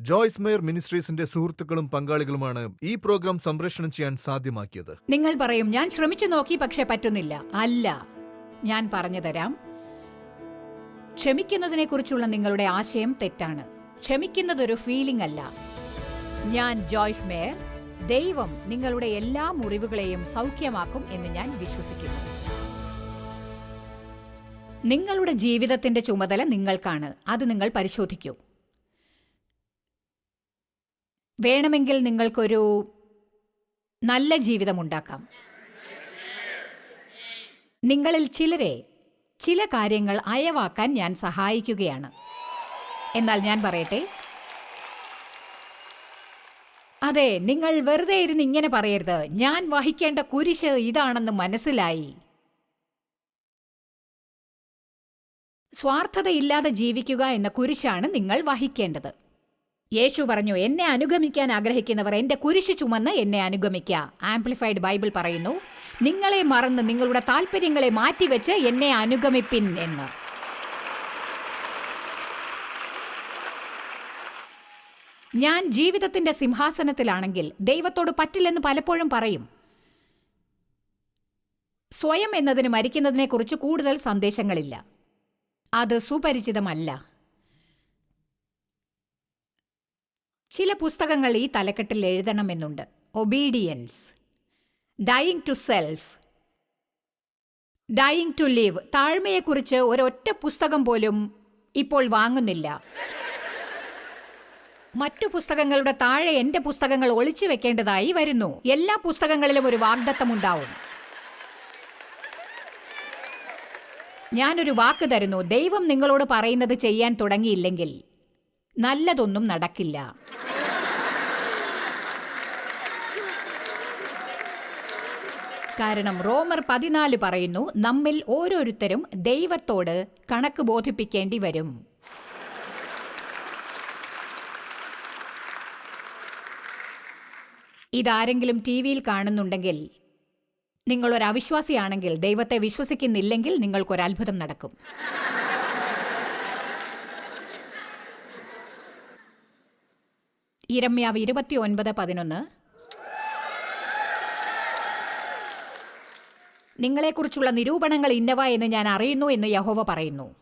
Joyce mayor മിനിസ്ട്രീസിന്റെ സുഹൃത്തുക്കളും പങ്കാളികളുമാണ് ഈ programme സംപ്രേഷണം ചെയ്യാൻ സാധ്യമാക്കിയത്. നിങ്ങൾ പറയും ഞാൻ ശ്രമിച്ചു നോക്കി പക്ഷെ പറ്റുന്നില്ല. അല്ല ഞാൻ പറഞ്ഞു തരാം. ക്ഷമിക്കുന്നതിനെ കുറിച്ചുള്ള നിങ്ങളുടെ ആശയം തെറ്റാണ്. ക്ഷമിക്കുന്നത് ഒരു ഫീലിംഗ് അല്ല. ഞാൻ ജോയ്സ് മേയർ ദൈവം നിങ്ങളുടെ എല്ലാ മുറിവുകളെയും സൗഖ്യമാക്കും എന്ന് ഞാൻ വിശ്വസിക്കുന്നു. നിങ്ങളുടെ ജീവിതത്തിന്റെ ചുമതല നിങ്ങൾക്കാണ്. അത് നിങ്ങൾ പരിശോധിക്കൂ. വേണമെങ്കിൽ നിങ്ങൾക്കൊരു നല്ല ജീവിതമുണ്ടാക്കാം. നിങ്ങളിൽ ചിലരെ ചില കാര്യങ്ങൾ അയവാക്കാൻ ഞാൻ സഹായിക്കുകയാണ്. എന്നാൽ ഞാൻ പറയട്ടെ? അതെ നിങ്ങൾ വെറുതെ ഇരുന്ന് ഇങ്ങനെ പറയരുത്. ഞാൻ വഹിക്കേണ്ട കുരിശ് ഇതാണെന്ന് മനസ്സിലായി. സ്വാർത്ഥതയില്ലാതെ ജീവിക്കുക എന്ന കുരിശാണ് നിങ്ങൾ വഹിക്കേണ്ടത്. യേശു പറഞ്ഞു എന്നെ അനുഗമിക്കാൻ ആഗ്രഹിക്കുന്നവർ എന്റെ കുരിശു ചുമന്ന് എന്നെ അനുഗമിക്ക. ആംപ്ലിഫൈഡ് ബൈബിൾ പറയുന്നു നിങ്ങളെ മറന്ന് നിങ്ങളുടെ താല്പര്യങ്ങളെ മാറ്റിവെച്ച് എന്നെ അനുഗമിപ്പിൻ എന്ന്. ഞാൻ ജീവിതത്തിന്റെ സിംഹാസനത്തിലാണെങ്കിൽ ദൈവത്തോട് പറ്റില്ലെന്ന് പലപ്പോഴും പറയും. സ്വയം എന്നതിന് മരിക്കുന്നതിനെക്കുറിച്ച് കൂടുതൽ സന്ദേശങ്ങളില്ല. അത് സുപരിചിതമല്ല. ചില പുസ്തകങ്ങൾ ഈ തലക്കെട്ടിൽ എഴുതണമെന്നുണ്ട്. Obedience dying to self dying to live താഴ്മയെക്കുറിച്ച് ഒരൊറ്റ പുസ്തകം പോലും ഇപ്പോൾ വാങ്ങുന്നില്ല. മറ്റു പുസ്തകങ്ങളുടെ താഴെ എന്റെ പുസ്തകങ്ങൾ ഒളിച്ചു വെക്കേണ്ടതായി വരുന്നു. എല്ലാ പുസ്തകങ്ങളിലും ഒരു വാഗ്ദത്തമുണ്ടാവും. ഞാനൊരു വാക്ക് തരുന്നു. ദൈവം നിങ്ങളോട് പറയുന്നത് ചെയ്യാൻ തുടങ്ങിയില്ലെങ്കിൽ. നല്ലതൊന്നും നടക്കില്ല. കാരണം റോമർ പതിനാല് പറയുന്നു നമ്മിൽ ഓരോരുത്തരും ദൈവത്തോട് കണക്ക് ബോധിപ്പിക്കേണ്ടി വരും. ഇതാരെങ്കിലും ടി വിയിൽ കാണുന്നുണ്ടെങ്കിൽ നിങ്ങൾ ഒരു അവിശ്വാസിയാണെങ്കിൽ ദൈവത്തെ വിശ്വസിക്കുന്നില്ലെങ്കിൽ നിങ്ങൾക്കൊരത്ഭുതം നടക്കും. ഇരമ്യാവ് ഇരുപത്തി ഒൻപത് പതിനൊന്ന്. നിങ്ങളെക്കുറിച്ചുള്ള നിരൂപണങ്ങൾ ഇന്നവ എന്ന് ഞാൻ അറിയുന്നു എന്ന് യഹോവ പറയുന്നു.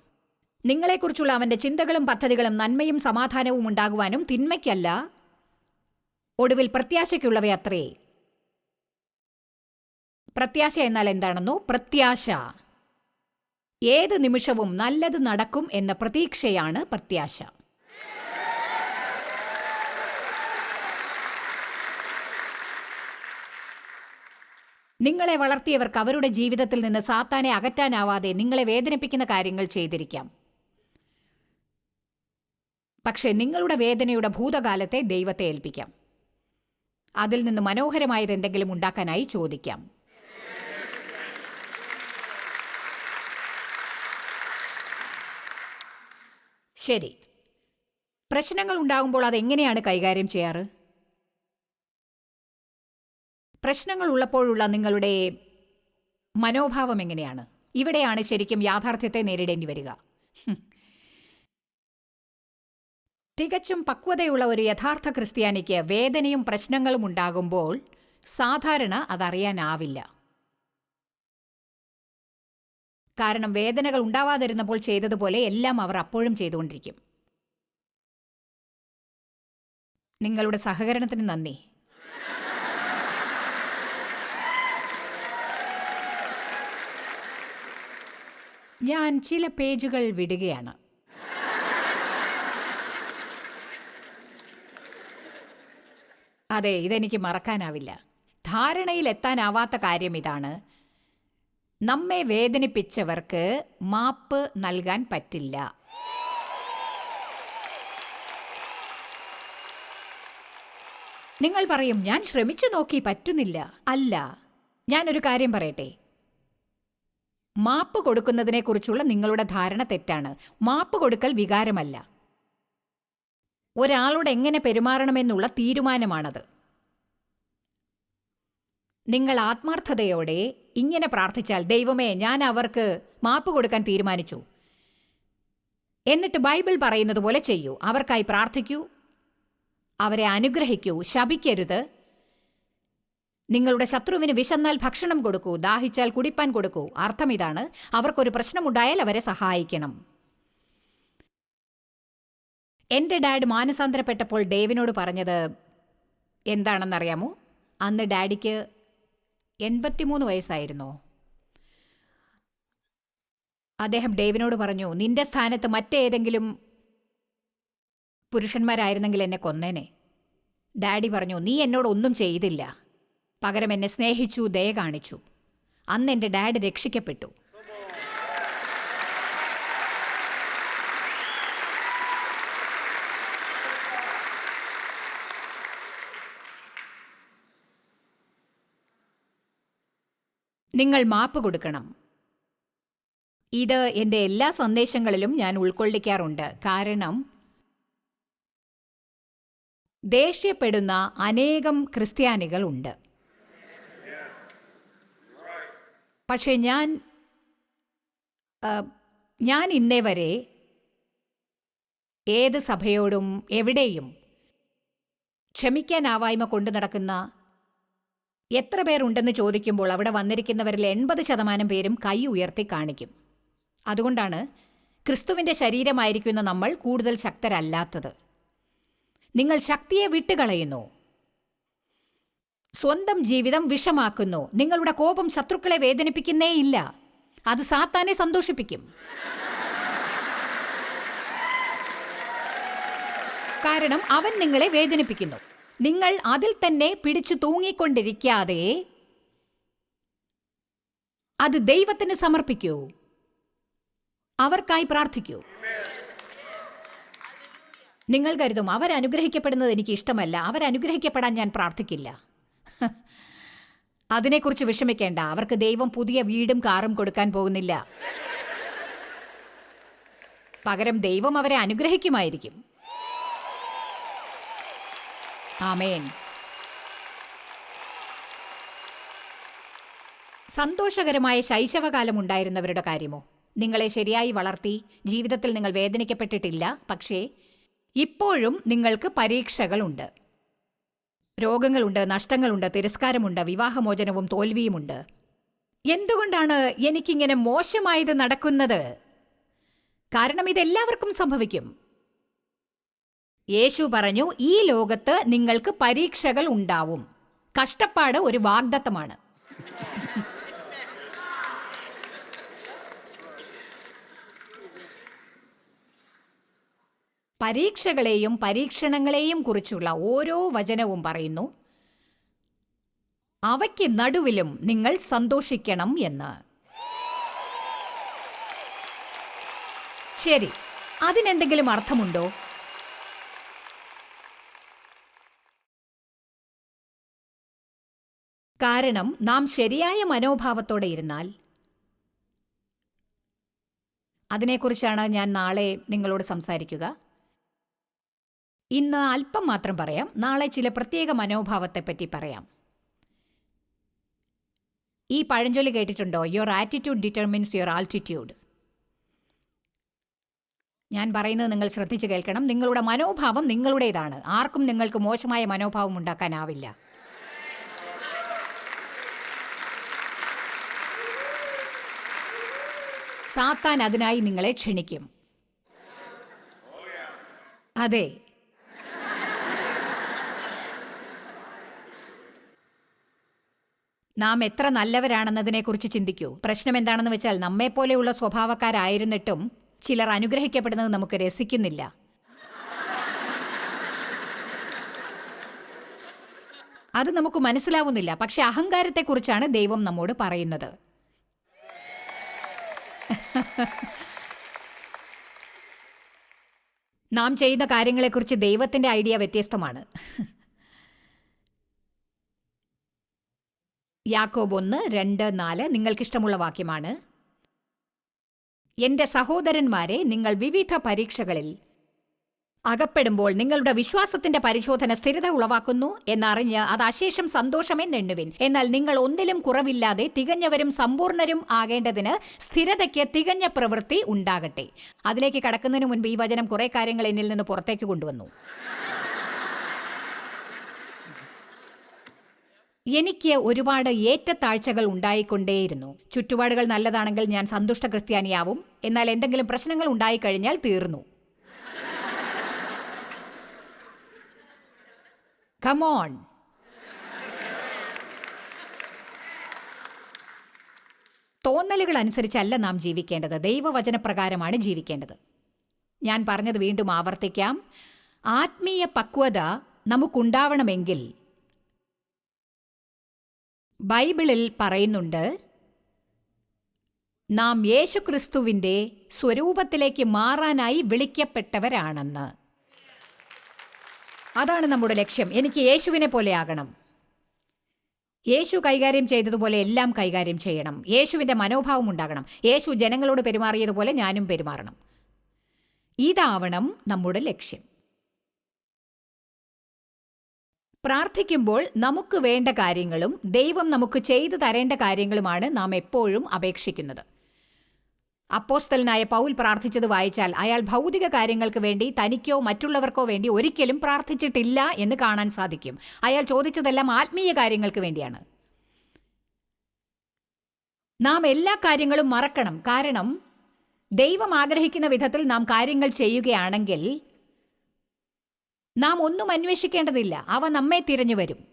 നിങ്ങളെക്കുറിച്ചുള്ള അവന്റെ ചിന്തകളും പദ്ധതികളും നന്മയും സമാധാനവും ഉണ്ടാകുവാനും തിന്മയ്ക്കല്ല ഒടുവിൽ പ്രത്യാശയ്ക്കുള്ളവയത്രേ പ്രത്യാശ എന്നാൽ എന്താണെന്നോ? പ്രത്യാശ. ഏത് നിമിഷവും നല്ലത് നടക്കും എന്ന പ്രതീക്ഷയാണ് പ്രത്യാശ. നിങ്ങളെ വളർത്തിയവർക്ക് അവരുടെ ജീവിതത്തിൽ നിന്ന് സാത്താനെ അകറ്റാനാവാതെ നിങ്ങളെ വേദനിപ്പിക്കുന്ന കാര്യങ്ങൾ ചെയ്തിരിക്കാം. പക്ഷേ നിങ്ങളുടെ വേദനയുടെ ഭൂതകാലത്തെ ദൈവത്തെ ഏൽപ്പിക്കാം. അതിൽ നിന്ന് മനോഹരമായത് എന്തെങ്കിലും ഉണ്ടാക്കാനായി ചോദിക്കാം. ശരി. പ്രശ്നങ്ങൾ ഉണ്ടാകുമ്പോൾ അതെങ്ങനെയാണ് കൈകാര്യം ചെയ്യാറ്? പ്രശ്നങ്ങൾ ഉള്ളപ്പോഴുള്ള നിങ്ങളുടെ മനോഭാവം എങ്ങനെയാണ്? ഇവിടെയാണ് ശരിക്കും യാഥാർത്ഥ്യത്തെ നേരിടേണ്ടി വരിക. തികച്ചും പക്വതയുള്ള ഒരു യഥാർത്ഥ ക്രിസ്ത്യാനിക്ക് വേദനയും പ്രശ്നങ്ങളും ഉണ്ടാകുമ്പോൾ സാധാരണ അതറിയാനാവില്ല. കാരണം വേദനകൾ ഉണ്ടാവാതിരുന്നപ്പോൾ ചെയ്തതുപോലെ എല്ലാം അവർ അപ്പോഴും ചെയ്തുകൊണ്ടിരിക്കും. നിങ്ങളുടെ സഹകരണത്തിന് നന്ദി. ഞാൻ ചില പേജുകൾ വിടുകയാണ്. അതെ ഇതെനിക്ക് മറക്കാനാവില്ല. ധാരണയിൽ എത്താനാവാത്ത കാര്യം ഇതാണ്. നമ്മെ വേദനിപ്പിച്ചവർക്ക് മാപ്പ് നൽകാൻ പറ്റില്ല. നിങ്ങൾ പറയും ഞാൻ ശ്രമിച്ചു നോക്കി പറ്റുന്നില്ല. അല്ല ഞാനൊരു കാര്യം പറയട്ടെ. മാപ്പ് കൊടുക്കുന്നതിനെക്കുറിച്ചുള്ള നിങ്ങളുടെ ധാരണ തെറ്റാണ്. മാപ്പ് കൊടുക്കൽ വികാരമല്ല. ഒരാളോട് എങ്ങനെ പെരുമാറണമെന്നുള്ള തീരുമാനമാണത്. നിങ്ങൾ ആത്മാർത്ഥതയോടെ ഇങ്ങനെ പ്രാർത്ഥിച്ചാൽ ദൈവമേ ഞാൻ അവർക്ക് മാപ്പ് കൊടുക്കാൻ തീരുമാനിച്ചു. എന്നിട്ട് ബൈബിൾ പറയുന്നത് പോലെ ചെയ്യൂ. അവർക്കായി പ്രാർത്ഥിക്കൂ. അവരെ അനുഗ്രഹിക്കൂ. ശപിക്കരുത്. നിങ്ങളുടെ ശത്രുവിന് വിശന്നാൽ ഭക്ഷണം കൊടുക്കൂ ദാഹിച്ചാൽ കുടിപ്പാൻ കൊടുക്കൂ. അർത്ഥം ഇതാണ്. അവർക്കൊരു പ്രശ്നമുണ്ടായാൽ അവരെ സഹായിക്കണം. എന്റെ ഡാഡ് മാനസാന്തരപ്പെട്ടപ്പോൾ ഡേവിനോട് പറഞ്ഞത് എന്താണെന്നറിയാമോ? അന്ന് ഡാഡിക്ക് എൺപത്തിമൂന്ന് വയസ്സായിരുന്നു. അദ്ദേഹം ഡേവിനോട് പറഞ്ഞു നിന്റെ സ്ഥാനത്ത് മറ്റേതെങ്കിലും പുരുഷന്മാരായിരുന്നെങ്കിൽ എന്നെ കൊന്നേനെ. ഡാഡി പറഞ്ഞു നീ എന്നോട് ഒന്നും ചെയ്തില്ല. പകരം എന്നെ സ്നേഹിച്ചു ദയ കാണിച്ചു. അന്ന് എന്റെ ഡാഡ് രക്ഷിക്കപ്പെട്ടു. നിങ്ങൾ മാപ്പ് കൊടുക്കണം. ഇത് എന്റെ എല്ലാ സന്ദേശങ്ങളിലും ഞാൻ ഉൾക്കൊള്ളിക്കാറുണ്ട്. കാരണം ദേഷ്യപ്പെടുന്ന അനേകം ക്രിസ്ത്യാനികളുണ്ട് പക്ഷേ ഞാൻ ഞാൻ ഇന്നേ വരെ ഏത് സഭയോടും എവിടെയും ക്ഷമിക്കാനാവായ്മ കൊണ്ടു നടക്കുന്ന എത്ര പേരുണ്ടെന്ന് ചോദിക്കുമ്പോൾ അവിടെ വന്നിരിക്കുന്നവരിൽ എൺപത് ശതമാനം പേരും കൈ ഉയർത്തി കാണിക്കും. അതുകൊണ്ടാണ് ക്രിസ്തുവിന്റെ ശരീരമായിരിക്കുന്ന നമ്മൾ കൂടുതൽ ശക്തരല്ലാത്തത്. നിങ്ങൾ ശക്തിയെ വിട്ടുകളയുന്നു. സ്വന്തം ജീവിതം വിഷമാക്കുന്നു. നിങ്ങളുടെ കോപം ശത്രുക്കളെ വേദനിപ്പിക്കുന്നേയില്ല അത് സാത്താനെ സന്തോഷിപ്പിക്കും. കാരണം അവൻ നിങ്ങളെ വേദനിപ്പിക്കുന്നു. നിങ്ങൾ അതിൽ തന്നെ പിടിച്ചു തൂങ്ങിക്കൊണ്ടിരിക്കാതെ അത് ദൈവത്തിന് സമർപ്പിക്കൂ. അവർക്കായി പ്രാർത്ഥിക്കൂ. നിങ്ങൾ കരുതും അവരനുഗ്രഹിക്കപ്പെടുന്നത് എനിക്ക് ഇഷ്ടമല്ല. അവരനുഗ്രഹിക്കപ്പെടാൻ ഞാൻ പ്രാർത്ഥിക്കില്ല. അതിനെക്കുറിച്ച് വിഷമിക്കേണ്ട. അവർക്ക് ദൈവം പുതിയ വീടും കാറും കൊടുക്കാൻ പോകുന്നില്ല. പകരം ദൈവം അവരെ അനുഗ്രഹിക്കുമായിരിക്കും. ആമേൻ. സന്തോഷകരമായ ശൈശവകാലം ഉണ്ടായിരുന്നവരുടെ കാര്യമോ? നിങ്ങളെ ശരിയായി വളർത്തി ജീവിതത്തിൽ നിങ്ങൾ വേദനിക്കപ്പെട്ടിട്ടില്ല. പക്ഷേ ഇപ്പോഴും നിങ്ങൾക്ക് പരീക്ഷകളുണ്ട്. രോഗങ്ങളുണ്ട് നഷ്ടങ്ങളുണ്ട് തിരസ്കാരമുണ്ട് വിവാഹമോചനവും തോൽവിയുമുണ്ട്. എന്തുകൊണ്ടാണ് എനിക്കിങ്ങനെ മോശമായത് നടക്കുന്നത്? കാരണം ഇതെല്ലാവർക്കും സംഭവിക്കും. യേശു പറഞ്ഞു ഈ ലോകത്ത് നിങ്ങൾക്ക് പരീക്ഷകൾ ഉണ്ടാവും. കഷ്ടപ്പാട് ഒരു വാഗ്ദത്തമാണ്. പരീക്ഷകളെയും പരീക്ഷണങ്ങളെയും കുറിച്ചുള്ള ഓരോ വചനവും പറയുന്നു. അവയ്ക്ക് നടുവിലും നിങ്ങൾ സന്തോഷിക്കണം എന്ന്. ശരി അതിനെന്തെങ്കിലും അർത്ഥമുണ്ടോ? കാരണം നാം ശരിയായ മനോഭാവത്തോടെ ഇരുന്നാൽ. അതിനെക്കുറിച്ചാണ് ഞാൻ നാളെ നിങ്ങളോട് സംസാരിക്കുക. ഇന്ന് അല്പം മാത്രം പറയാം. നാളെ ചില പ്രത്യേക മനോഭാവത്തെപ്പറ്റി പറയാം. ഈ പഴഞ്ചൊല്ലി കേട്ടിട്ടുണ്ടോ? Your attitude determines your altitude ഞാൻ പറയുന്നത് നിങ്ങൾ ശ്രദ്ധിച്ച് കേൾക്കണം. നിങ്ങളുടെ മനോഭാവം നിങ്ങളുടേതാണ്. ആർക്കും നിങ്ങൾക്ക് മോശമായ മനോഭാവം ഉണ്ടാക്കാനാവില്ല. സാത്താൻ അതിനായി നിങ്ങളെ ക്ഷണിക്കും. അതെ നാം എത്ര നല്ലവരാണെന്നതിനെക്കുറിച്ച് ചിന്തിക്കൂ. പ്രശ്നം എന്താണെന്ന് വെച്ചാൽ നമ്മെപ്പോലെയുള്ള സ്വഭാവക്കാരായിരുന്നിട്ടും ചിലർ അനുഗ്രഹിക്കപ്പെടുന്നത് നമുക്ക് രസിക്കുന്നില്ല. അത് നമുക്ക് മനസ്സിലാവുന്നില്ല. പക്ഷെ അഹങ്കാരത്തെക്കുറിച്ചാണ് ദൈവം നമ്മോട് പറയുന്നത്. നാം ചെയ്യുന്ന കാര്യങ്ങളെക്കുറിച്ച് ദൈവത്തിന്റെ ഐഡിയ വ്യത്യസ്തമാണ്. യാക്കോബ് ഒന്ന് രണ്ട് നാല്. നിങ്ങൾക്കിഷ്ടമുള്ള വാക്യമാണ്. എന്റെ സഹോദരന്മാരെ നിങ്ങൾ വിവിധ പരീക്ഷകളിൽ അകപ്പെടുമ്പോൾ നിങ്ങളുടെ വിശ്വാസത്തിന്റെ പരിശോധന സ്ഥിരത ഉളവാക്കുന്നു എന്നറിഞ്ഞ് അത് അശേഷം സന്തോഷമെന്നെണ്ണുവിൻ എന്നാൽ നിങ്ങൾ ഒന്നിലും കുറവില്ലാതെ തികഞ്ഞവരും സമ്പൂർണരും ആകേണ്ടതിന് സ്ഥിരതയ്ക്ക് തികഞ്ഞ പ്രവൃത്തി ഉണ്ടാകട്ടെ. അതിലേക്ക് കടക്കുന്നതിന് മുൻപ് ഈ വചനം കുറെ കാര്യങ്ങൾ എന്നിൽ നിന്ന് പുറത്തേക്ക് കൊണ്ടുവന്നു. എനിക്ക് ഒരുപാട് ഏറ്റത്താഴ്ചകൾ ഉണ്ടായിക്കൊണ്ടേയിരുന്നു. ചുറ്റുപാടുകൾ നല്ലതാണെങ്കിൽ ഞാൻ സന്തുഷ്ട ക്രിസ്ത്യാനിയാവും. എന്നാൽ എന്തെങ്കിലും പ്രശ്നങ്ങൾ ഉണ്ടായിക്കഴിഞ്ഞാൽ തീർന്നു. കമോൺ തോന്നലുകൾ അനുസരിച്ചല്ല നാം ജീവിക്കേണ്ടത്. ദൈവവചനപ്രകാരമാണ് ജീവിക്കേണ്ടത്. ഞാൻ പറഞ്ഞത് വീണ്ടും ആവർത്തിക്കാം. ആത്മീയ പക്വത നമുക്കുണ്ടാവണമെങ്കിൽ ബൈബിളിൽ പറയുന്നുണ്ട് നാം യേശുക്രിസ്തുവിന്റെ സ്വരൂപത്തിലേക്ക് മാറാനായി വിളിക്കപ്പെട്ടവരാണെന്ന്. അതാണ് നമ്മുടെ ലക്ഷ്യം. എനിക്ക് യേശുവിനെ പോലെ ആകണം. യേശു കൈകാര്യം ചെയ്തതുപോലെ എല്ലാം കൈകാര്യം ചെയ്യണം. യേശുവിന്റെ മനോഭാവം ഉണ്ടാകണം. യേശു ജനങ്ങളോട് പെരുമാറിയതുപോലെ ഞാനും പെരുമാറണം. ഇതാവണം നമ്മുടെ ലക്ഷ്യം. പ്രാർത്ഥിക്കുമ്പോൾ നമുക്ക് വേണ്ട കാര്യങ്ങളും ദൈവം നമുക്ക് ചെയ്തു തരേണ്ട കാര്യങ്ങളുമാണ് നാം എപ്പോഴും അപേക്ഷിക്കുന്നത്. അപ്പോസ്തലനായ പൗൽ പ്രാർത്ഥിച്ചത് വായിച്ചാൽ അയാൾ ഭൗതിക കാര്യങ്ങൾക്ക് വേണ്ടി തനിക്കോ മറ്റുള്ളവർക്കോ വേണ്ടി ഒരിക്കലും പ്രാർത്ഥിച്ചിട്ടില്ല എന്ന് കാണാൻ സാധിക്കും. അയാൾ ചോദിച്ചതെല്ലാം ആത്മീയ കാര്യങ്ങൾക്ക് വേണ്ടിയാണ്. നാം എല്ലാ കാര്യങ്ങളും മറക്കണം. കാരണം ദൈവം ആഗ്രഹിക്കുന്ന വിധത്തിൽ നാം കാര്യങ്ങൾ ചെയ്യുകയാണെങ്കിൽ നാം ഒന്നും അന്വേഷിക്കേണ്ടതില്ല. അവ നമ്മെ തിരഞ്ഞു വരും.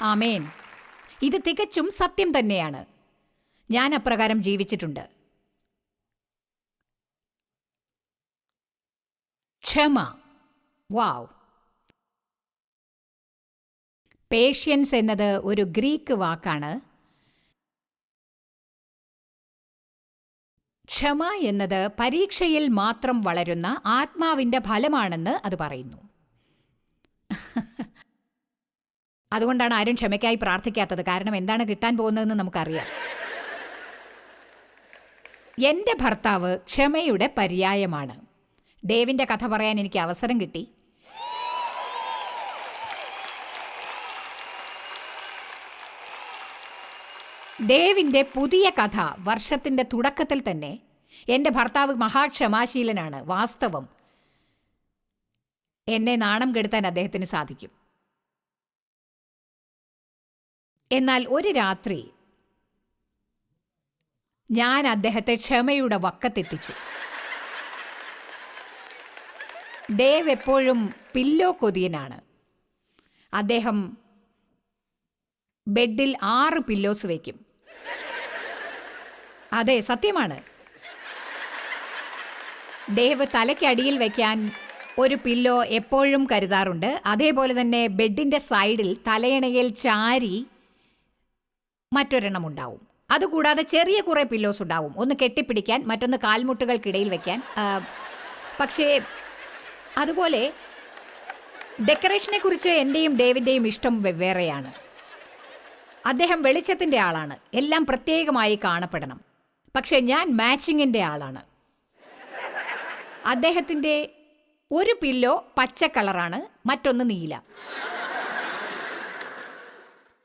ആമേൻ. ഇത് തികച്ചും സത്യം തന്നെയാണ്. ഞാൻ അപ്രകാരം ജീവിച്ചിട്ടുണ്ട്. ക്ഷമ. വാവ്. പേഷ്യൻസ് എന്നത് ഒരു ഗ്രീക്ക് വാക്കാണ്. ക്ഷമ എന്നത് പരീക്ഷയിൽ മാത്രം വളരുന്ന ആത്മാവിന്റെ ഫലമാണെന്ന് അത് പറയുന്നു. അതുകൊണ്ടാണ് ആരും ക്ഷമയ്ക്കായി പ്രാർത്ഥിക്കാത്തത്. കാരണം എന്താണ് കിട്ടാൻ പോകുന്നതെന്ന് നമുക്കറിയാം. എന്റെ ഭർത്താവ് ക്ഷമയുടെ പര്യായമാണ്. ഡേവിന്റെ കഥ പറയാൻ എനിക്ക് അവസരം കിട്ടി. ഡേവിന്റെ പുതിയ കഥ വർഷത്തിന്റെ തുടക്കത്തിൽ തന്നെ. എന്റെ ഭർത്താവ് മഹാക്ഷമാശീലനാണ് വാസ്തവം. എന്നെ നാണം കെടുത്താൻ അദ്ദേഹത്തിന് സാധിക്കും. എന്നാൽ ഒരു രാത്രി ഞാൻ അദ്ദേഹത്തെ ക്ഷമയുടെ വക്കത്തെത്തിച്ചു. ദേവ് എപ്പോഴും പില്ലോ കൊതിയനാണ്. അദ്ദേഹം ബെഡിൽ ആറ് പില്ലോസ് വയ്ക്കും. അതെ സത്യമാണ്. ദേവ് തലയ്ക്കടിയിൽ വയ്ക്കാൻ ഒരു പില്ലോ എപ്പോഴും കരുതാറുണ്ട്. അതേപോലെ തന്നെ ബെഡിന്റെ സൈഡിൽ തലയണയിൽ ചാരി മറ്റൊരെണ്ണം ഉണ്ടാവും. അതുകൂടാതെ ചെറിയ കുറേ പില്ലോസ് ഉണ്ടാവും. ഒന്ന് കെട്ടിപ്പിടിക്കാൻ മറ്റൊന്ന് കാൽമുട്ടുകൾക്കിടയിൽ വെക്കാൻ. പക്ഷേ അതുപോലെ ഡെക്കറേഷനെ കുറിച്ച് എന്റെയും ഡേവിന്റെയും ഇഷ്ടം വെവ്വേറെയാണ്. അദ്ദേഹം വെളിച്ചത്തിന്റെ ആളാണ്. എല്ലാം പ്രത്യേകമായി കാണപ്പെടണം. പക്ഷേ ഞാൻ മാച്ചിങ്ങിന്റെ ആളാണ്. അദ്ദേഹത്തിന്റെ ഒരു പില്ലോ പച്ച കളറാണ് മറ്റൊന്ന് നീല.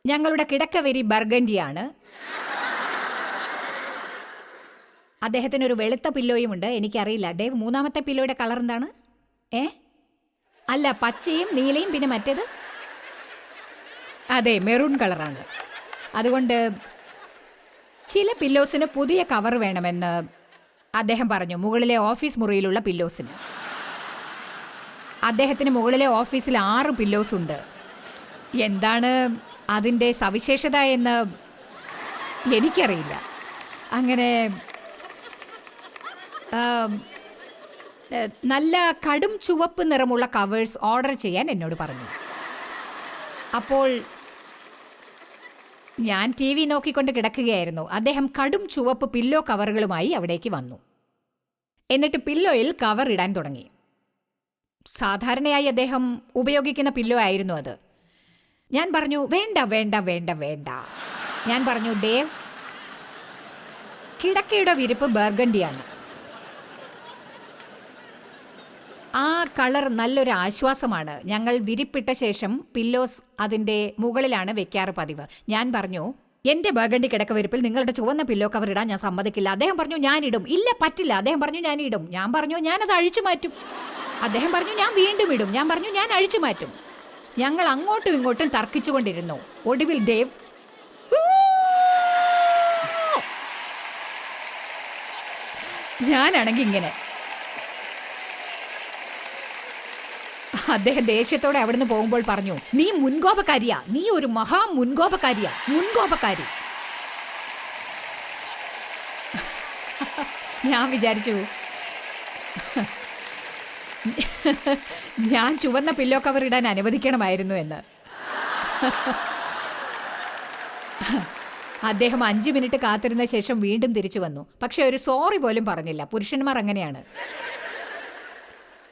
ഞങ്ങളുടെ കിടക്കവരി ബർഗൻഡിയാണ്. അദ്ദേഹത്തിന് ഒരു വെളുത്ത പില്ലോയുമുണ്ട് എനിക്കറിയില്ല. ഡേവ് മൂന്നാമത്തെ പില്ലോയുടെ കളർ എന്താണ്? ഏ? അല്ല പച്ചയും നീലയും പിന്നെ മറ്റേത്? അതെ മെറൂൺ കളറാണ്. അതുകൊണ്ട് ചില പില്ലോസിന് പുതിയ കവർ വേണമെന്ന് അദ്ദേഹം പറഞ്ഞു. മുകളിലെ ഓഫീസ് മുറിയിലുള്ള പില്ലോസിന് അദ്ദേഹത്തിന് മുകളിലെ ഓഫീസിൽ ആറ് പില്ലോസ് ഉണ്ട്. എന്താണ് അതിന്റെ സവിശേഷത എന്ന് എനിക്കറിയില്ല. അങ്ങനെ നല്ല കടും ചുവപ്പ് നിറമുള്ള കവേഴ്സ് ഓർഡർ ചെയ്യാൻ എന്നോട് പറഞ്ഞു. അപ്പോൾ ഞാൻ ടി വി നോക്കിക്കൊണ്ട് കിടക്കുകയായിരുന്നു. അദ്ദേഹം കടും ചുവപ്പ് പില്ലോ കവറുകളുമായി അവിടേക്ക് വന്നു. എന്നിട്ട് പില്ലോയിൽ കവർ ഇടാൻ തുടങ്ങി. സാധാരണയായി അദ്ദേഹം ഉപയോഗിക്കുന്ന പില്ലോ ആയിരുന്നു അത്. ഞാൻ പറഞ്ഞു വേണ്ട വേണ്ട വേണ്ട വേണ്ട. ഞാൻ പറഞ്ഞു ഡേവ് കിടക്കയുടെ വിരിപ്പ് ബർഗണ്ടിയാണ്. ആ കളർ നല്ലൊരു ആശ്വാസമാണ്. ഞങ്ങൾ വിരിപ്പിട്ട ശേഷം പില്ലോസ് അതിന്റെ മുകളിലാണ് വെക്കാറ് പതിവ്. ഞാൻ പറഞ്ഞു എന്റെ ബർഗണ്ടി കിടക്കവിരിപ്പിൽ നിങ്ങളുടെ ചുവന്ന പില്ലോ കവർ ഇടാൻ ഞാൻ സമ്മതിക്കില്ല. അദ്ദേഹം പറഞ്ഞു ഞാൻ ഇടും ഇല്ല പറ്റില്ല. അദ്ദേഹം പറഞ്ഞു ഞാൻ ഇടും ഞാൻ പറഞ്ഞു ഞാൻ അത് അഴിച്ചു മാറ്റും. അദ്ദേഹം പറഞ്ഞു ഞാൻ വീണ്ടും ഇടും. ഞാൻ പറഞ്ഞു ഞാൻ അഴിച്ചു മാറ്റും. ഞങ്ങൾ അങ്ങോട്ടും ഇങ്ങോട്ടും തർക്കിച്ചുകൊണ്ടിരുന്നു. ഒടുവിൽ ദേവ് ഞാനാണെങ്കിൽ ഇങ്ങനെ. അദ്ദേഹം ദേഷ്യത്തോടെ അവിടുന്ന് പോകുമ്പോൾ പറഞ്ഞു നീ മുൻകോപക്കാരിയാ. നീ ഒരു മഹാ മുൻകോപക്കാരിയാ. മുൻകോപക്കാരി. ഞാൻ വിചാരിച്ചു ഞാൻ ചുവന്ന പില്ലോ കവർ ഇടാൻ അനുവദിക്കണമായിരുന്നു എന്ന്. അദ്ദേഹം അഞ്ചു മിനിറ്റ് കാത്തിരുന്ന ശേഷം വീണ്ടും തിരിച്ചു വന്നു. പക്ഷെ ഒരു സോറി പോലും പറഞ്ഞില്ല. പുരുഷന്മാർ അങ്ങനെയാണ്.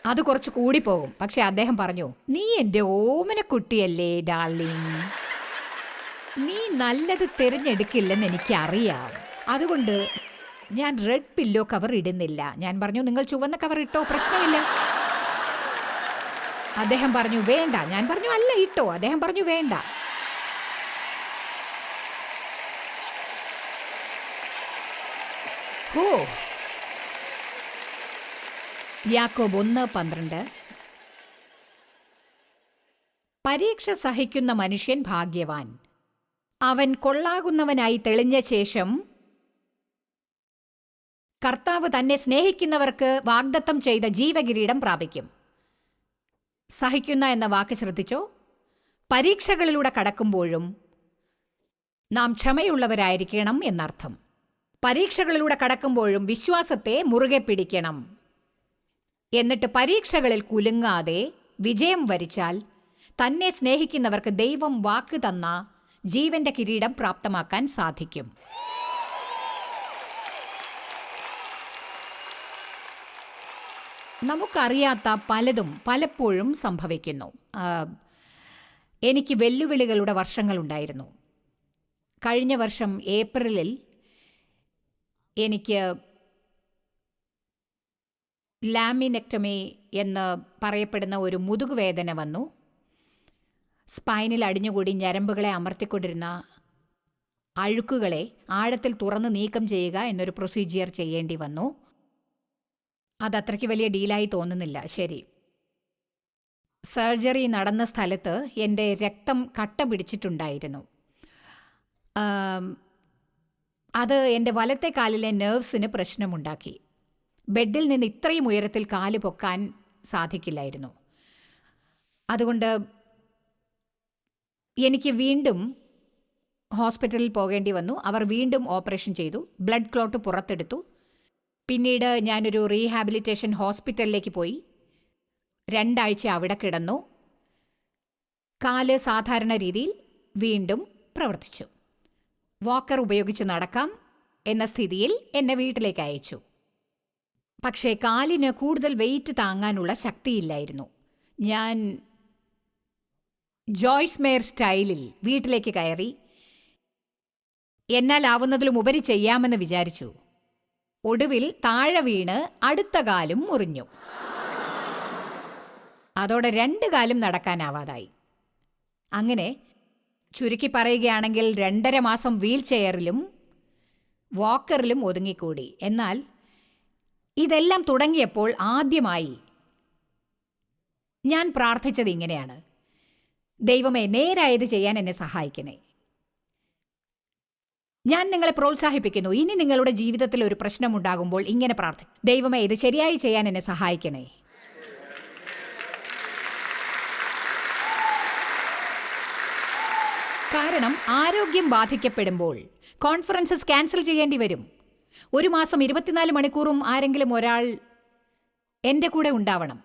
അത് കുറച്ച് കൂടി പോകും പക്ഷെ അദ്ദേഹം പറഞ്ഞു നീ എന്റെ ഓമന കുട്ടിയല്ലേ ഡാർലിംഗ്. നീ നല്ലത് തിരഞ്ഞെടുക്കില്ലെന്ന് എനിക്കറിയാം. അതുകൊണ്ട് ഞാൻ റെഡ് പില്ലോ കവർ ഇടുന്നില്ല. ഞാൻ പറഞ്ഞു നിങ്ങൾ ചുവന്ന കവർ ഇട്ടോ? പ്രശ്നമില്ല. അദ്ദേഹം പറഞ്ഞു വേണ്ട. ഞാൻ പറഞ്ഞു അല്ല ഇട്ടോ. അദ്ദേഹം പറഞ്ഞു വേണ്ട. ഹോ യാക്കോബ് ഒന്ന് പന്ത്രണ്ട്. പരീക്ഷ സഹിക്കുന്ന മനുഷ്യൻ ഭാഗ്യവാൻ. അവൻ കൊള്ളാകുന്നവനായി തെളിഞ്ഞ ശേഷം കർത്താവ് തന്നെ സ്നേഹിക്കുന്നവർക്ക് വാഗ്ദത്തം ചെയ്ത ജീവകിരീടം പ്രാപിക്കും. സഹിക്കുന്ന എന്ന വാക്ക് ശ്രദ്ധിച്ചോ? പരീക്ഷകളിലൂടെ കടക്കുമ്പോഴും നാം ക്ഷമയുള്ളവരായിരിക്കണം എന്നർത്ഥം. പരീക്ഷകളിലൂടെ കടക്കുമ്പോഴും വിശ്വാസത്തെ മുറുകെ പിടിക്കണം. എന്നിട്ട് പരീക്ഷകളിൽ കുലുങ്ങാതെ വിജയം വരിച്ചാൽ തന്നെ സ്നേഹിക്കുന്നവർക്ക് ദൈവം വാക്ക് തന്ന ജീവന്റെ കിരീടം പ്രാപ്തമാക്കാൻ സാധിക്കും. നമുക്കറിയാത്ത പലതും പലപ്പോഴും സംഭവിക്കുന്നു. എനിക്ക് വെല്ലുവിളികളുടെ വർഷങ്ങളുണ്ടായിരുന്നു. കഴിഞ്ഞ വർഷം ഏപ്രിലിൽ എനിക്ക് ലാമിനെക്ടമി എന്ന് പറയപ്പെടുന്ന ഒരു മുതുകുവേദന വന്നു. സ്പൈനിൽ അടിഞ്ഞുകൂടി ഞരമ്പുകളെ അമർത്തിക്കൊണ്ടിരുന്ന അഴുക്കുകളെ ആഴത്തിൽ തുറന്ന് നീക്കം ചെയ്യുക എന്നൊരു പ്രൊസീജിയർ ചെയ്യേണ്ടി വന്നു. അതത്രയ്ക്ക് വലിയ ഡീലായി തോന്നുന്നില്ല. ശരി. സർജറി നടന്ന സ്ഥലത്ത് എന്റെ രക്തം കട്ട പിടിച്ചിട്ടുണ്ടായിരുന്നു. അത് എന്റെ വലത്തെ കാലിലെ നെർവ്സിന് പ്രശ്നമുണ്ടാക്കി. ബെഡിൽ നിന്ന് ഇത്രയും ഉയരത്തിൽ കാൽ പൊക്കാൻ സാധിക്കില്ലായിരുന്നു. അതുകൊണ്ട് എനിക്ക് വീണ്ടും ഹോസ്പിറ്റലിൽ പോകേണ്ടി വന്നു. അവർ വീണ്ടും ഓപ്പറേഷൻ ചെയ്തു. ബ്ലഡ് ക്ലോട്ട് പുറത്തെടുത്തു. പിന്നീട് ഞാനൊരു റീഹാബിലിറ്റേഷൻ ഹോസ്പിറ്റലിലേക്ക് പോയി. രണ്ടാഴ്ച അവിടെ കിടന്നു. കാൽ സാധാരണ രീതിയിൽ വീണ്ടും പ്രവർത്തിച്ചു. വാക്കർ ഉപയോഗിച്ച് നടക്കാം എന്ന സ്ഥിതിയിൽ എന്നെ വീട്ടിലേക്ക് അയച്ചു. പക്ഷേ കാലിന് കൂടുതൽ വെയിറ്റ് താങ്ങാനുള്ള ശക്തിയില്ലായിരുന്നു. ഞാൻ ജോയ്സ് മേയർ സ്റ്റൈലിൽ വീട്ടിലേക്ക് കയറി എന്നാലാവുന്നതിലും ഉപരി ചെയ്യാമെന്ന് വിചാരിച്ചു. ഒടുവിൽ താഴെ വീണ് അടുത്ത കാലും മുറിഞ്ഞു. അതോടെ രണ്ട് കാലും നടക്കാനാവാതായി. അങ്ങനെ ചുരുക്കി പറയുകയാണെങ്കിൽ രണ്ടര മാസം വീൽ ചെയറിലും വാക്കറിലും ഒതുങ്ങിക്കൂടി. എന്നാൽ ഇതെല്ലാം തുടങ്ങിയപ്പോൾ ആദ്യമായി ഞാൻ പ്രാർത്ഥിച്ചത് ഇങ്ങനെയാണ്. ദൈവമേ നേരായത് ചെയ്യാൻ എന്നെ സഹായിക്കണേ. ഞാൻ നിങ്ങളെ പ്രോത്സാഹിപ്പിക്കുന്നു. ഇനി നിങ്ങളുടെ ജീവിതത്തിൽ ഒരു പ്രശ്നമുണ്ടാകുമ്പോൾ ഇങ്ങനെ പ്രാർത്ഥിക്കും ദൈവമേ ഇത് ശരിയായി ചെയ്യാൻ എന്നെ സഹായിക്കണേ. കാരണം ആരോഗ്യം ബാധിക്കപ്പെടുമ്പോൾ കോൺഫറൻസസ് ക്യാൻസൽ ചെയ്യേണ്ടി വരും. ഒരു മാസം ഇരുപത്തിനാല് മണിക്കൂറും ആരെങ്കിലും ഒരാൾ എന്റെ കൂടെ ഉണ്ടാവണം.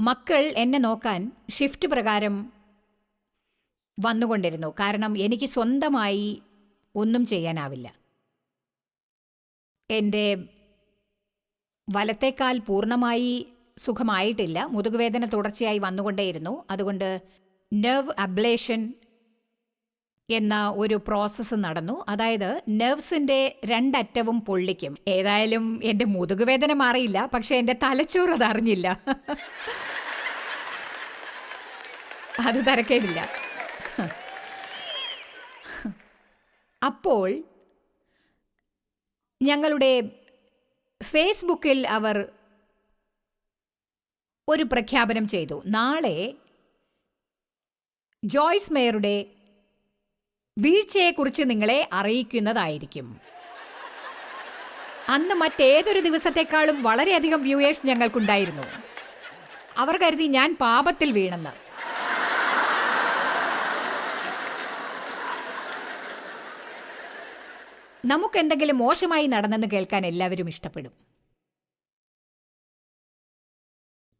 മക്കൾ എന്നെ നോക്കാൻ ഷിഫ്റ്റ് പ്രകാരം വന്നുകൊണ്ടിരുന്നു. കാരണം എനിക്ക് സ്വന്തമായി ഒന്നും ചെയ്യാനാവില്ല. എന്റെ വലത്തേക്കാൽ പൂർണമായി സുഖമായിട്ടില്ല. മുതുകുവേദന തുടർച്ചയായി വന്നുകൊണ്ടേയിരുന്നു. അതുകൊണ്ട് നെർവ് അബ്ലേഷൻ എന്ന ഒരു പ്രോസസ്സ് നടന്നു. അതായത് നെർവ്സിന്റെ രണ്ടറ്റവും പൊള്ളിക്കും. ഏതായാലും എന്റെ മുതുകുവേദന മാറിയില്ല. പക്ഷെ എന്റെ തലച്ചോറ് അത് അറിഞ്ഞില്ല അത് തരക്കേടില്ല. അപ്പോൾ ഞങ്ങളുടെ ഫേസ്ബുക്കിൽ അവർ ഒരു പ്രഖ്യാപനം ചെയ്തു. നാളെ ജോയ്സ് മേയറുടെ വീഴ്ചയെക്കുറിച്ച് നിങ്ങളെ അറിയിക്കുന്നതായിരിക്കും. അന്ന് മറ്റേതൊരു ദിവസത്തെക്കാളും വളരെയധികം വ്യൂവേഴ്സ് ഞങ്ങൾക്കുണ്ടായിരുന്നു. അവർ കരുതി ഞാൻ പാപത്തിൽ വീണെന്ന്. നമുക്കെന്തെങ്കിലും മോശമായി നടന്നെന്ന് കേൾക്കാൻ എല്ലാവരും ഇഷ്ടപ്പെടും.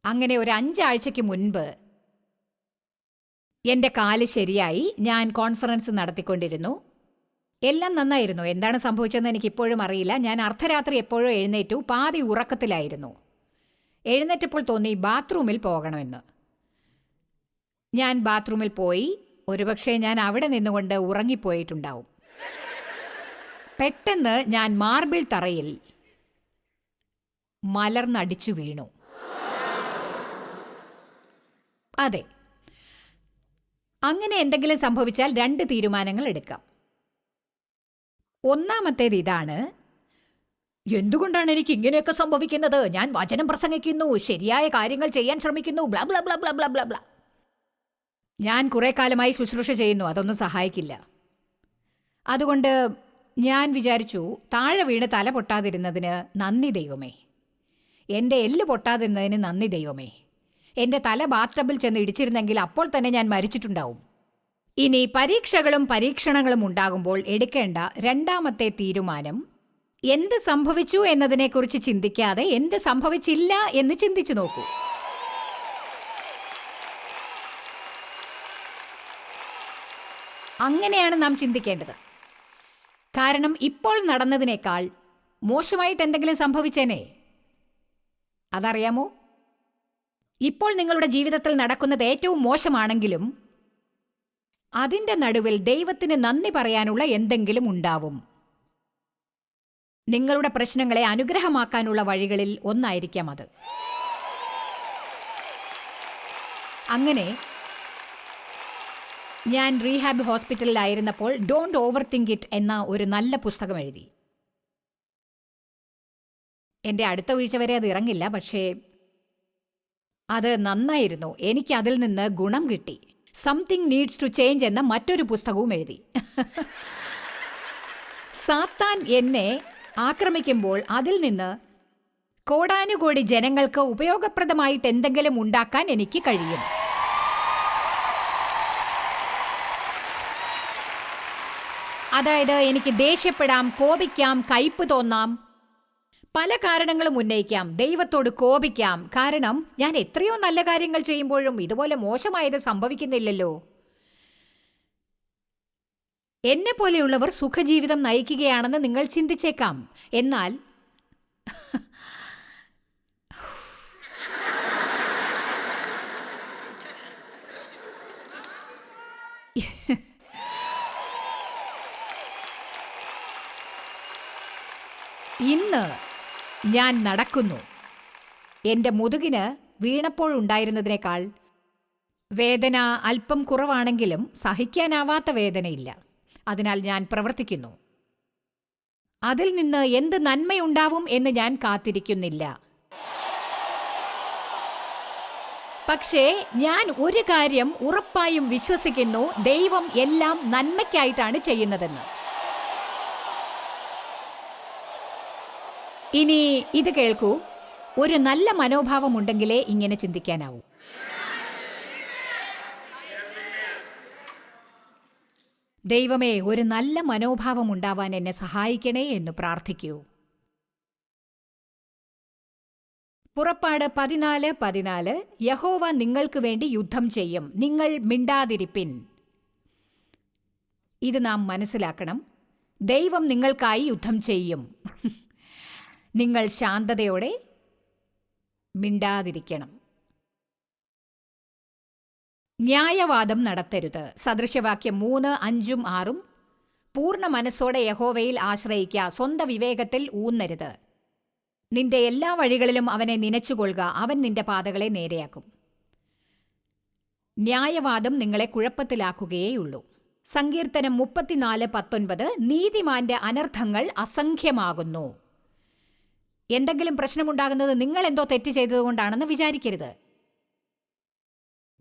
അങ്ങനെ ഒരു അഞ്ചാഴ്ചയ്ക്ക് മുൻപ് എന്റെ കാൽ ശരിയായി. ഞാൻ കോൺഫറൻസ് നടത്തിക്കൊണ്ടിരുന്നു. എല്ലാം നന്നായിരുന്നു. എന്താണ് സംഭവിച്ചതെന്ന് എനിക്ക് ഇപ്പോഴും അറിയില്ല. ഞാൻ അർദ്ധരാത്രി എപ്പോഴും എഴുന്നേറ്റു. പാതി ഉറക്കത്തിലായിരുന്നു. എഴുന്നേറ്റപ്പോൾ തോന്നി ബാത്റൂമിൽ പോകണമെന്ന്. ഞാൻ ബാത്റൂമിൽ പോയി. ഒരുപക്ഷെ ഞാൻ അവിടെ നിന്നുകൊണ്ട് ഉറങ്ങിപ്പോയിട്ടുണ്ടാവും. പെട്ടെന്ന് ഞാൻ മാർബിൾ തറയിൽ മലർന്നടിച്ചു വീണു. അതെ അങ്ങനെ എന്തെങ്കിലും സംഭവിച്ചാൽ രണ്ട് തീരുമാനങ്ങൾ എടുക്കാം. ഒന്നാമത്തേത് ഇതാണ്. എന്തുകൊണ്ടാണ് എനിക്ക് ഇങ്ങനെയൊക്കെ സംഭവിക്കുന്നത്? ഞാൻ വചനം പ്രസംഗിക്കുന്നു ശരിയായ കാര്യങ്ങൾ ചെയ്യാൻ ശ്രമിക്കുന്നു ഞാൻ കുറെ കാലമായി ശുശ്രൂഷ ചെയ്യുന്നു അതൊന്നും സഹായിക്കില്ല. അതുകൊണ്ട് ഞാൻ വിചാരിച്ചു താഴെ വീണ് തല പൊട്ടാതിരുന്നതിന് നന്ദി ദൈവമേ. എന്റെ എല്ല് പൊട്ടാതിരുന്നതിന് നന്ദി ദൈവമേ. എന്റെ തല ബാത്ടബിൽ ചെന്ന് ഇടിച്ചിരുന്നെങ്കിൽ അപ്പോൾ തന്നെ ഞാൻ മരിച്ചിട്ടുണ്ടാവും. ഇനി പരീക്ഷകളും പരീക്ഷണങ്ങളും ഉണ്ടാകുമ്പോൾ എടുക്കേണ്ട രണ്ടാമത്തെ തീരുമാനം എന്ത് സംഭവിച്ചു എന്നതിനെക്കുറിച്ച് ചിന്തിക്കാതെ എന്ത് സംഭവിച്ചില്ല എന്ന് ചിന്തിച്ചു നോക്കൂ. അങ്ങനെയാണ് നാം ചിന്തിക്കേണ്ടത്. കാരണം ഇപ്പോൾ നടന്നതിനേക്കാൾ മോശമായിട്ട് എന്തെങ്കിലും സംഭവിച്ചേനെ. അതറിയാമോ? ഇപ്പോൾ നിങ്ങളുടെ ജീവിതത്തിൽ നടക്കുന്നത് ഏറ്റവും മോശമാണെങ്കിലും അതിന്റെ നടുവിൽ ദൈവത്തിന് നന്ദി പറയാനുള്ള എന്തെങ്കിലും ഉണ്ടാവും. നിങ്ങളുടെ പ്രശ്നങ്ങളെ അനുഗ്രഹമാക്കാനുള്ള വഴികളിൽ ഒന്നായിരിക്കാം അത്. അങ്ങനെ ഞാൻ റീഹാബ് ഹോസ്പിറ്റലിലായിരുന്നപ്പോൾ ഡോണ്ട് ഓവർ തിങ്ക് ഇറ്റ് എന്ന ഒരു നല്ല പുസ്തകം എഴുതി. എന്റെ അടുത്ത വീഴ്ച വരെ അത് ഇറങ്ങില്ല പക്ഷേ അത് നന്നായിരുന്നു. എനിക്ക് അതിൽ നിന്ന് ഗുണം കിട്ടി. സംതിങ് നീഡ്സ് ടു ചേഞ്ച് എന്ന മറ്റൊരു പുസ്തകവും എഴുതി. സാത്താൻ എന്നെ ആക്രമിക്കുമ്പോൾ അതിൽ നിന്ന് കോടാനുകോടി ജനങ്ങൾക്ക് ഉപയോഗപ്രദമായിട്ട് എന്തെങ്കിലും ഉണ്ടാക്കാൻ എനിക്ക് കഴിയും. അതായത് എനിക്ക് ദേഷ്യപ്പെടാം കോപിക്കാം കയ്പ് തോന്നാം പല കാരണങ്ങളും ഉന്നയിക്കാം. ദൈവത്തോട് കോപിക്കാം. കാരണം ഞാൻ എത്രയോ നല്ല കാര്യങ്ങൾ ചെയ്യുമ്പോഴും ഇതുപോലെ മോശമായത് സംഭവിക്കുന്നില്ലല്ലോ. എന്നെ പോലെയുള്ളവർ സുഖജീവിതം നയിക്കുകയാണെന്ന് നിങ്ങൾ ചിന്തിച്ചേക്കാം. എന്നാൽ ഇന്ന് ഞാൻ നടക്കുന്നു. എന്റെ മുതുകിന് വീണപ്പോഴുണ്ടായിരുന്നതിനേക്കാൾ വേദന അല്പം കുറവാണെങ്കിലും സഹിക്കാനാവാത്ത വേദനയില്ല. അതിനാൽ ഞാൻ പ്രവർത്തിക്കുന്നു. അതിൽ നിന്ന് എന്ത് നന്മയുണ്ടാവും എന്ന് ഞാൻ കാത്തിരിക്കുന്നില്ല. പക്ഷേ ഞാൻ ഒരു കാര്യം ഉറപ്പായും വിശ്വസിക്കുന്നു. ദൈവം എല്ലാം നന്മയ്ക്കായിട്ടാണ് ചെയ്യുന്നതെന്ന്. ഇനി ഇത് കേൾക്കൂ. ഒരു നല്ല മനോഭാവം ഉണ്ടെങ്കിലേ ഇങ്ങനെ ചിന്തിക്കാനാവൂ. ദൈവമേ ഒരു നല്ല മനോഭാവം ഉണ്ടാവാൻ എന്നെ സഹായിക്കണേ എന്ന് പ്രാർത്ഥിക്കൂ. പുറപ്പാട് പതിനാല് പതിനാല് യഹോവ നിങ്ങൾക്ക് വേണ്ടി യുദ്ധം ചെയ്യും. നിങ്ങൾ മിണ്ടാതിരിപ്പിൻ. ഇത് നാം മനസ്സിലാക്കണം. ദൈവം നിങ്ങൾക്കായി യുദ്ധം ചെയ്യും. നിങ്ങൾ ശാന്തതയോടെ മിണ്ടാതിരിക്കണം. ന്യായവാദം നടത്തരുത്. സദൃശവാക്യം മൂന്ന് അഞ്ചും ആറും. പൂർണ മനസ്സോടെ യഹോവയിൽ ആശ്രയിക്കുക സ്വന്തം വിവേകത്തിൽ ഊന്നരുത്. നിന്റെ എല്ലാ വഴികളിലും അവനെ നനച്ചുകൊള്ളുക. അവൻ നിന്റെ പാതകളെ നേരെയാക്കും. ന്യായവാദം നിങ്ങളെ കുഴപ്പത്തിലാക്കുകയേയുള്ളൂ. സങ്കീർത്തനം മുപ്പത്തിനാല് പത്തൊൻപത്. നീതിമാന്റെ അനർത്ഥങ്ങൾ അസംഖ്യമാകുന്നു. എന്തെങ്കിലും പ്രശ്നമുണ്ടാകുന്നത് നിങ്ങൾ എന്തോ തെറ്റ് ചെയ്തതുകൊണ്ടാണെന്ന് വിചാരിക്കരുത്.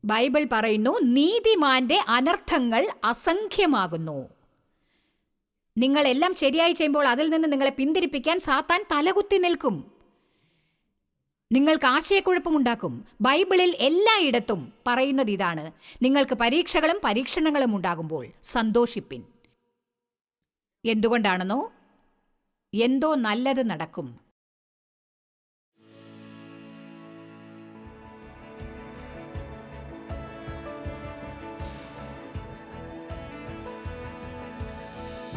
ബൈബിൾ പറയുന്നു നീതിമാന്റെ അനർത്ഥങ്ങൾ അസംഖ്യമാകുന്നു. നിങ്ങൾ എല്ലാം ശരിയായി ചെയ്യുമ്പോൾ അതിൽ നിന്ന് നിങ്ങളെ പിന്തിരിപ്പിക്കാൻ സാത്താൻ തലകുത്തി നിൽക്കും. നിങ്ങൾക്ക് ആശയക്കുഴപ്പമുണ്ടാക്കും. ബൈബിളിൽ എല്ലായിടത്തും പറയുന്നത് ഇതാണ്. നിങ്ങൾക്ക് പരീക്ഷകളും പരീക്ഷണങ്ങളും ഉണ്ടാകുമ്പോൾ സന്തോഷിപ്പിൻ. എന്തുകൊണ്ടാണെന്നോ? എന്തോ നല്ലത് നടക്കും.